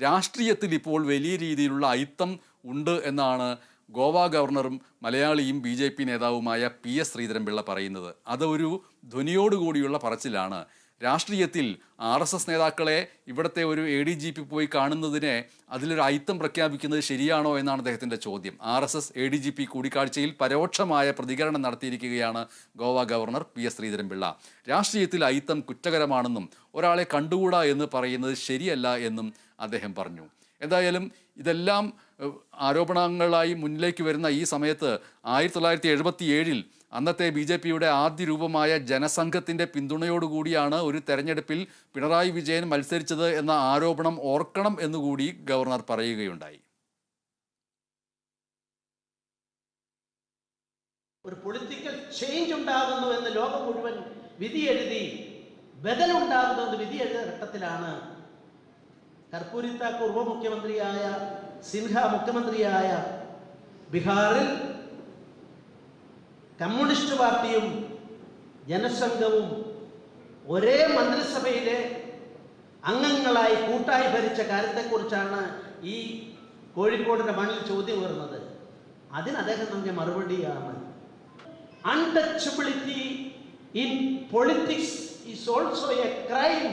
രാഷ്ട്രീയത്തിൽ ഇപ്പോൾ വലിയ രീതിയിലുള്ള അയിത്തം ഉണ്ട് എന്നാണ് ഗോവ ഗവർണറും മലയാളിയും ബി ജെ പി നേതാവുമായ പി എസ് ശ്രീധരൻപിള്ള പറയുന്നത്. അതൊരു ധ്വനിയോടുകൂടിയുള്ള പറച്ചിലാണ്. രാഷ്ട്രീയത്തിൽ ആർ എസ് എസ് നേതാക്കളെ ഇവിടുത്തെ ഒരു എ ഡി ജി പി പോയി കാണുന്നതിനെ അതിലൊരു അയിത്തം പ്രഖ്യാപിക്കുന്നത് ശരിയാണോ എന്നാണ് അദ്ദേഹത്തിന്റെ ചോദ്യം. R S S A D G P കൂടിക്കാഴ്ചയിൽ പരോക്ഷമായ പ്രതികരണം നടത്തിയിരിക്കുകയാണ് Goa governor P S Sreedharan Pillai. രാഷ്ട്രീയത്തിൽ അയിത്തം കുറ്റകരമാണെന്നും ഒരാളെ കണ്ടുകൂടാ എന്ന് പറയുന്നത് ശരിയല്ല എന്നും അദ്ദേഹം പറഞ്ഞു. എന്തായാലും ഇതെല്ലാം ആരോപണങ്ങളായി മുന്നിലേക്ക് വരുന്ന ഈ സമയത്ത് ആയിരത്തി തൊള്ളായിരത്തി എഴുപത്തി ഏഴിൽ അന്നത്തെ ബി ജെ പിയുടെ ആദ്യ രൂപമായ ജനസംഘത്തിന്റെ പിന്തുണയോടുകൂടിയാണ് ഒരു തെരഞ്ഞെടുപ്പിൽ പിണറായി വിജയൻ മത്സരിച്ചത് എന്ന ആരോപണം ഓർക്കണം എന്നുകൂടി ഗവർണർ പറയുകയുണ്ടായി. ഒരു പൊളിറ്റിക്കൽ ചേഞ്ച് ഉണ്ടാകുന്നു എന്ന് ലോകം മുഴുവൻ വിധി എഴുതി ബദലുണ്ടാകുന്നു എന്ന് വിധി എഴുതിയ ഘട്ടത്തിലാണ് കർപ്പൂരി താക്കൂർ ഉപമുഖ്യമന്ത്രിയായ സിൻഹ മുഖ്യമന്ത്രിയായ ബീഹാറിൽ കമ്മ്യൂണിസ്റ്റ് പാർട്ടിയും ജനസംഘവും ഒരേ മന്ത്രിസഭയിലെ അംഗങ്ങളായി കൂട്ടായി ഭരിച്ച കാര്യത്തെക്കുറിച്ചാണ് ഈ കോഴിക്കോടിന്റെ മണ്ണിൽ ചോദ്യം ഉയർന്നത്. അതിന് അദ്ദേഹം നൽകിയ മറുപടിയാണ്. Untouchability in politics is also a crime